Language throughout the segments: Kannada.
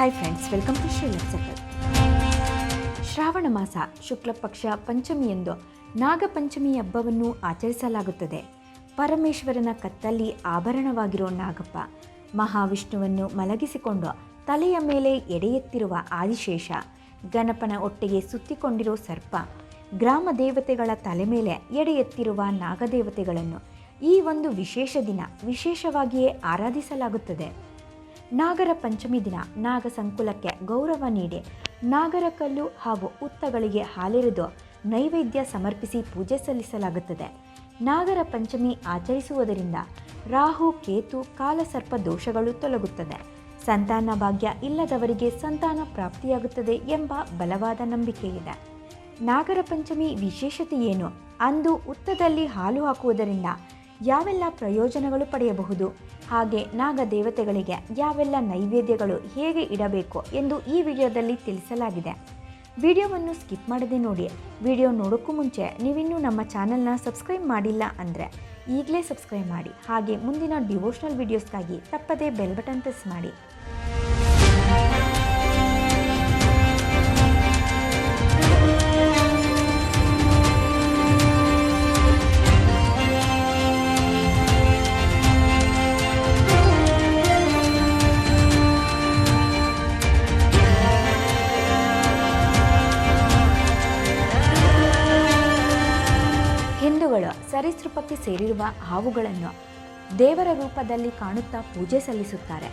Hi friends welcome to Shri ಲಕ್ಸಕರ್ Shravana ಮಾಸ ಶುಕ್ಲ ಪಕ್ಷ ಪಂಚಮಿಯಂದು ನಾಗಪಂಚಮಿ ಹಬ್ಬವನ್ನು ಆಚರಿಸಲಾಗುತ್ತದೆ. ಪರಮೇಶ್ವರನ ಕತ್ತಲ್ಲಿ ಆಭರಣವಾಗಿರೋ ನಾಗಪ್ಪ ಮಹಾವಿಷ್ಣುವನ್ನು ಮಲಗಿಸಿಕೊಂಡು ತಲೆಯ ಮೇಲೆ ಎಡೆಯುತ್ತಿರುವ ಆದಿಶೇಷ, ಗಣಪನ ಒಟ್ಟಿಗೆ ಸುತ್ತಿಕೊಂಡಿರೋ ಸರ್ಪ, ಗ್ರಾಮ ದೇವತೆಗಳ ತಲೆ ಮೇಲೆ ಎಡೆ ಎತ್ತಿರುವ ನಾಗದೇವತೆಗಳನ್ನು ಈ ಒಂದು ವಿಶೇಷ ದಿನ ವಿಶೇಷವಾಗಿಯೇ ಆರಾಧಿಸಲಾಗುತ್ತದೆ. ನಾಗರ ಪಂಚಮಿ ದಿನ ನಾಗ ಸಂಕುಲಕ್ಕೆ ಗೌರವ ನೀಡಿ ನಾಗರ ಕಲ್ಲು ಹಾಗೂ ಉತ್ತಗಳಿಗೆ ಹಾಲೆರೆದು ನೈವೇದ್ಯ ಸಮರ್ಪಿಸಿ ಪೂಜೆ ಸಲ್ಲಿಸಲಾಗುತ್ತದೆ. ನಾಗರ ಪಂಚಮಿ ಆಚರಿಸುವುದರಿಂದ ರಾಹು, ಕೇತು, ಕಾಲಸರ್ಪ ದೋಷಗಳು ತೊಲಗುತ್ತದೆ. ಸಂತಾನ ಭಾಗ್ಯ ಇಲ್ಲದವರಿಗೆ ಸಂತಾನ ಪ್ರಾಪ್ತಿಯಾಗುತ್ತದೆ ಎಂಬ ಬಲವಾದ ಇದೆ. ನಾಗರ ಪಂಚಮಿ ವಿಶೇಷತೆ ಏನು? ಅಂದು ಉತ್ತದಲ್ಲಿ ಹಾಲು ಹಾಕುವುದರಿಂದ ಯಾವೆಲ್ಲ ಪ್ರಯೋಜನಗಳು ಪಡೆಯಬಹುದು? ಹಾಗೆ ನಾಗ ದೇವತೆಗಳಿಗೆ ಯಾವೆಲ್ಲ ನೈವೇದ್ಯಗಳು ಹೇಗೆ ಇಡಬೇಕು ಎಂದು ಈ ವಿಡಿಯೋದಲ್ಲಿ ತಿಳಿಸಲಾಗಿದೆ. ವಿಡಿಯೋವನ್ನು ಸ್ಕಿಪ್ ಮಾಡದೆ ನೋಡಿ. ವಿಡಿಯೋ ನೋಡೋಕ್ಕೂ ಮುಂಚೆ ನೀವಿನ್ನೂ ನಮ್ಮ ಚಾನಲ್ನ ಸಬ್ಸ್ಕ್ರೈಬ್ ಮಾಡಿಲ್ಲ ಅಂದರೆ ಈಗಲೇ ಸಬ್ಸ್ಕ್ರೈಬ್ ಮಾಡಿ. ಹಾಗೆ ಮುಂದಿನ ಡಿವೋಷನಲ್ ವಿಡಿಯೋಸ್ಗಾಗಿ ತಪ್ಪದೇ ಬೆಲ್ ಬಟನ್ ಪ್ರೆಸ್ ಮಾಡಿ. ಸರೀಸೃಪಕ್ಕೆ ಸೇರಿರುವ ಹಾವುಗಳನ್ನು ದೇವರ ರೂಪದಲ್ಲಿ ಕಾಣುತ್ತಾ ಪೂಜೆ ಸಲ್ಲಿಸುತ್ತಾರೆ.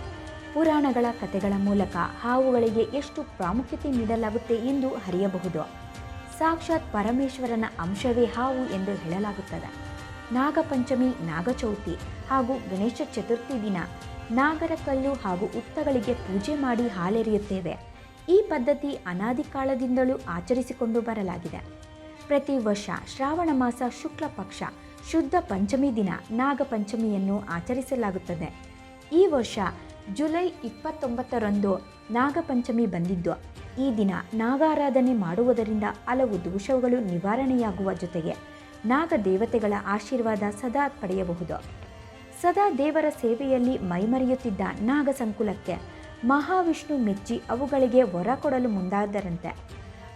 ಪುರಾಣಗಳ ಕಥೆಗಳ ಮೂಲಕ ಹಾವುಗಳಿಗೆ ಎಷ್ಟು ಪ್ರಾಮುಖ್ಯತೆ ನೀಡಲಾಗುತ್ತೆ ಎಂದು ಅರಿಯಬಹುದು. ಸಾಕ್ಷಾತ್ ಪರಮೇಶ್ವರನ ಅಂಶವೇ ಹಾವು ಎಂದು ಹೇಳಲಾಗುತ್ತದೆ. ನಾಗಪಂಚಮಿ, ನಾಗಚೌತಿ ಹಾಗೂ ಗಣೇಶ ಚತುರ್ಥಿ ದಿನ ನಾಗರ ಕಲ್ಲು ಹಾಗೂ ಉತ್ತಗಳಿಗೆ ಪೂಜೆ ಮಾಡಿ ಹಾಲೆರೆಯುತ್ತೇವೆ. ಈ ಪದ್ಧತಿ ಅನಾದಿ ಕಾಲದಿಂದಲೂ ಆಚರಿಸಿಕೊಂಡು ಬರಲಾಗಿದೆ. ಪ್ರತಿ ವರ್ಷ ಶ್ರಾವಣ ಮಾಸ ಶುಕ್ಲ ಪಕ್ಷ ಶುದ್ಧ ಪಂಚಮಿ ದಿನ ನಾಗಪಂಚಮಿಯನ್ನು ಆಚರಿಸಲಾಗುತ್ತದೆ. ಈ ವರ್ಷ ಜುಲೈ ಇಪ್ಪತ್ತೊಂಬತ್ತರಂದು ನಾಗಪಂಚಮಿ ಬಂದಿದ್ದು, ಈ ದಿನ ನಾಗಾರಾಧನೆ ಮಾಡುವುದರಿಂದ ಹಲವು ದೋಷಗಳು ನಿವಾರಣೆಯಾಗುವ ಜೊತೆಗೆ ನಾಗ ದೇವತೆಗಳ ಆಶೀರ್ವಾದ ಸದಾ ಪಡೆಯಬಹುದು. ಸದಾ ದೇವರ ಸೇವೆಯಲ್ಲಿ ಮೈಮರೆಯುತ್ತಿದ್ದ ನಾಗ ಸಂಕುಲಕ್ಕೆ ಮಹಾವಿಷ್ಣು ಮೆಚ್ಚಿ ಅವುಗಳಿಗೆ ಹೊರ ಕೊಡಲು ಮುಂದಾದರಂತೆ.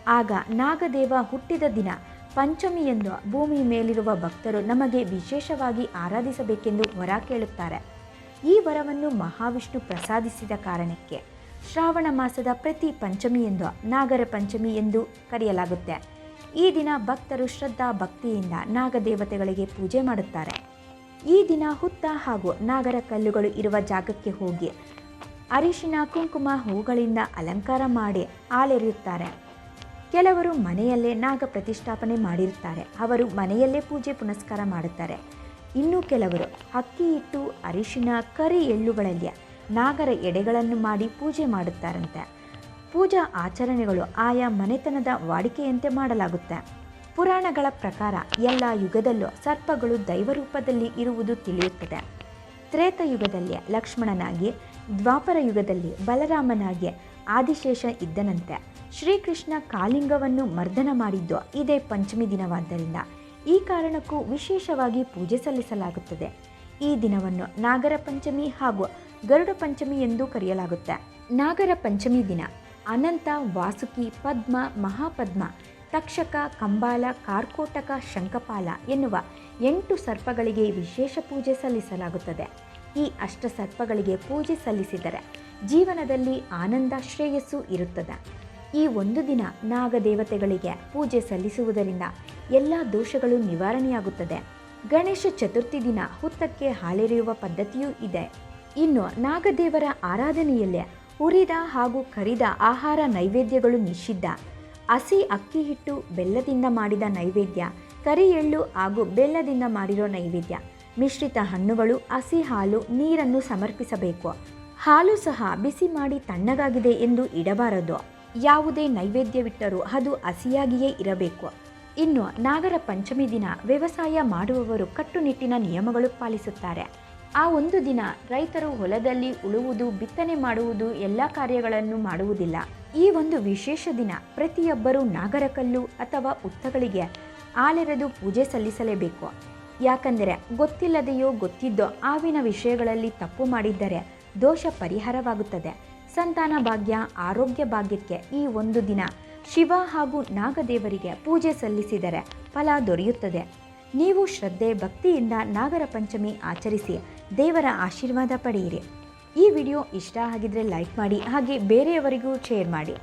ಆಗ ನಾಗದೇವ ಹುಟ್ಟಿದ ದಿನ ಪಂಚಮಿಯಂದು ಭೂಮಿ ಮೇಲಿರುವ ಭಕ್ತರು ನಮಗೆ ವಿಶೇಷವಾಗಿ ಆರಾಧಿಸಬೇಕೆಂದು ವರ ಕೇಳುತ್ತಾರೆ. ಈ ವರವನ್ನು ಮಹಾವಿಷ್ಣು ಪ್ರಸಾದಿಸಿದ ಕಾರಣಕ್ಕೆ ಶ್ರಾವಣ ಮಾಸದ ಪ್ರತಿ ಪಂಚಮಿಯಂದು ನಾಗರ ಪಂಚಮಿ ಎಂದು ಕರೆಯಲಾಗುತ್ತೆ. ಈ ದಿನ ಭಕ್ತರು ಶ್ರದ್ಧಾ ಭಕ್ತಿಯಿಂದ ನಾಗದೇವತೆಗಳಿಗೆ ಪೂಜೆ ಮಾಡುತ್ತಾರೆ. ಈ ದಿನ ಹುತ್ತ ಹಾಗೂ ನಾಗರ ಕಲ್ಲುಗಳು ಇರುವ ಜಾಗಕ್ಕೆ ಹೋಗಿ ಅರಿಶಿನ, ಕುಂಕುಮ, ಹೂಗಳಿಂದ ಅಲಂಕಾರ ಮಾಡಿ ಹಾಲೆರೆಯುತ್ತಾರೆ ಕೆಲವರು ಮನೆಯಲ್ಲೇ ನಾಗ ಪ್ರತಿಷ್ಠಾಪನೆ ಮಾಡಿರ್ತಾರೆ ಅವರು ಮನೆಯಲ್ಲೇ ಪೂಜೆ ಪುನಸ್ಕಾರ ಮಾಡುತ್ತಾರೆ. ಇನ್ನು ಕೆಲವರು ಅಕ್ಕಿ ಇಟ್ಟು ಅರಿಶಿನ, ಕರಿ ಎಳ್ಳುಗಳಲ್ಲಿ ನಾಗರ ಎಡೆಗಳನ್ನು ಮಾಡಿ ಪೂಜೆ ಮಾಡುತ್ತಾರಂತೆ. ಪೂಜಾ ಆಚರಣೆಗಳು ಆಯಾ ಮನೆತನದ ವಾಡಿಕೆಯಂತೆ ಮಾಡಲಾಗುತ್ತೆ. ಪುರಾಣಗಳ ಪ್ರಕಾರ ಎಲ್ಲ ಯುಗದಲ್ಲೂ ಸರ್ಪಗಳು ದೈವರೂಪದಲ್ಲಿ ಇರುವುದು ತಿಳಿಯುತ್ತದೆ. ತ್ರೇತಯುಗದಲ್ಲಿ ಲಕ್ಷ್ಮಣನಾಗಿ ದ್ವಾಪರ ಯುಗದಲ್ಲಿ ಬಲರಾಮನಾಗಿ ಆದಿಶೇಷ ಇದ್ದನಂತೆ. ಶ್ರೀಕೃಷ್ಣ ಕಾಲಿಂಗವನ್ನು ಮರ್ದನ ಮಾಡಿದ್ದು ಇದೇ ಪಂಚಮಿ ದಿನವಾದ್ದರಿಂದ ಈ ಕಾರಣಕ್ಕೂ ವಿಶೇಷವಾಗಿ ಪೂಜೆ ಸಲ್ಲಿಸಲಾಗುತ್ತದೆ. ಈ ದಿನವನ್ನು ನಾಗರ ಪಂಚಮಿ ಹಾಗೂ ಗರುಡ ಪಂಚಮಿ ಎಂದು ಕರೆಯಲಾಗುತ್ತೆ. ನಾಗರ ಪಂಚಮಿ ದಿನ ಅನಂತ, ವಾಸುಕಿ, ಪದ್ಮ, ಮಹಾಪದ್ಮ, ತಕ್ಷಕ, ಕಂಬಾಲ, ಕಾರ್ಕೋಟಕ ಶಂಕಪಾಲ ಎನ್ನುವ ಎಂಟು ಸರ್ಪಗಳಿಗೆ ವಿಶೇಷ ಪೂಜೆ ಸಲ್ಲಿಸಲಾಗುತ್ತದೆ. ಈ ಅಷ್ಟ ಸರ್ಪಗಳಿಗೆ ಪೂಜೆ ಸಲ್ಲಿಸಿದರೆ ಜೀವನದಲ್ಲಿ ಆನಂದ ಶ್ರೇಯಸ್ಸು ಇರುತ್ತದೆ. ಈ ಒಂದು ದಿನ ನಾಗದೇವತೆಗಳಿಗೆ ಪೂಜೆ ಸಲ್ಲಿಸುವುದರಿಂದ ಎಲ್ಲ ದೋಷಗಳು ನಿವಾರಣೆಯಾಗುತ್ತದೆ. ಗಣೇಶ ಚತುರ್ಥಿ ದಿನ ಹುತ್ತಕ್ಕೆ ಹಾಲೆರೆಯುವ ಪದ್ಧತಿಯೂ ಇದೆ. ಇನ್ನು ನಾಗದೇವರ ಆರಾಧನೆಯಲ್ಲೇ ಹುರಿದ ಹಾಗೂ ಕರಿದ ಆಹಾರ ನೈವೇದ್ಯಗಳು ನಿಷಿದ್ಧ. ಹಸಿ ಅಕ್ಕಿ ಹಿಟ್ಟು, ಬೆಲ್ಲದಿಂದ ಮಾಡಿದ ನೈವೇದ್ಯ, ಕರಿ ಎಳ್ಳು ಹಾಗೂ ಬೆಲ್ಲದಿಂದ ಮಾಡಿರೋ ನೈವೇದ್ಯ, ಮಿಶ್ರಿತ ಹಣ್ಣುಗಳು, ಹಸಿ ಹಾಲು, ನೀರನ್ನು ಸಮರ್ಪಿಸಬೇಕು. ಹಾಲು ಸಹ ಬಿಸಿ ಮಾಡಿ ತಣ್ಣಗಾಗಿದೆ ಎಂದು ಇಡಬಾರದು. ಯಾವುದೇ ನೈವೇದ್ಯವಿಟ್ಟರೂ ಅದು ಹಸಿಯಾಗಿಯೇ ಇರಬೇಕು. ಇನ್ನು ನಾಗರ ಪಂಚಮಿ ದಿನ ವ್ಯವಸಾಯ ಮಾಡುವವರು ಕಟ್ಟುನಿಟ್ಟಿನ ನಿಯಮಗಳು ಪಾಲಿಸುತ್ತಾರೆ. ಆ ಒಂದು ದಿನ ರೈತರು ಹೊಲದಲ್ಲಿ ಉಳುವುದು, ಬಿತ್ತನೆ ಮಾಡುವುದು, ಎಲ್ಲ ಕಾರ್ಯಗಳನ್ನು ಮಾಡುವುದಿಲ್ಲ. ಈ ಒಂದು ವಿಶೇಷ ದಿನ ಪ್ರತಿಯೊಬ್ಬರೂ ನಾಗರಕಲ್ಲು ಅಥವಾ ಉತ್ತಗಳಿಗೆ ಆಲೆರೆದು ಪೂಜೆ ಸಲ್ಲಿಸಲೇಬೇಕು. ಯಾಕಂದರೆ ಗೊತ್ತಿಲ್ಲದೆಯೋ ಗೊತ್ತಿದ್ದೋ ಆವಿನ ವಿಷಯಗಳಲ್ಲಿ ತಪ್ಪು ಮಾಡಿದ್ದರೆ ದೋಷ ಪರಿಹಾರವಾಗುತ್ತದೆ. ಸಂತಾನ ಭಾಗ್ಯ, ಆರೋಗ್ಯ ಭಾಗ್ಯಕ್ಕೆ ಈ ಒಂದು ದಿನ ಶಿವ ಹಾಗೂ ನಾಗದೇವರಿಗೆ ಪೂಜೆ ಸಲ್ಲಿಸಿದರೆ ಫಲ ದೊರೆಯುತ್ತದೆ. ನೀವು ಶ್ರದ್ಧೆ, ಭಕ್ತಿಯಿಂದ ನಾಗರ ಪಂಚಮಿ ಆಚರಿಸಿ ದೇವರ ಆಶೀರ್ವಾದ ಪಡೆಯಿರಿ. ಈ ವಿಡಿಯೋ ಇಷ್ಟ ಆಗಿದ್ರೆ ಲೈಕ್ ಮಾಡಿ, ಹಾಗೆ ಬೇರೆಯವರಿಗೂ ಶೇರ್ ಮಾಡಿ.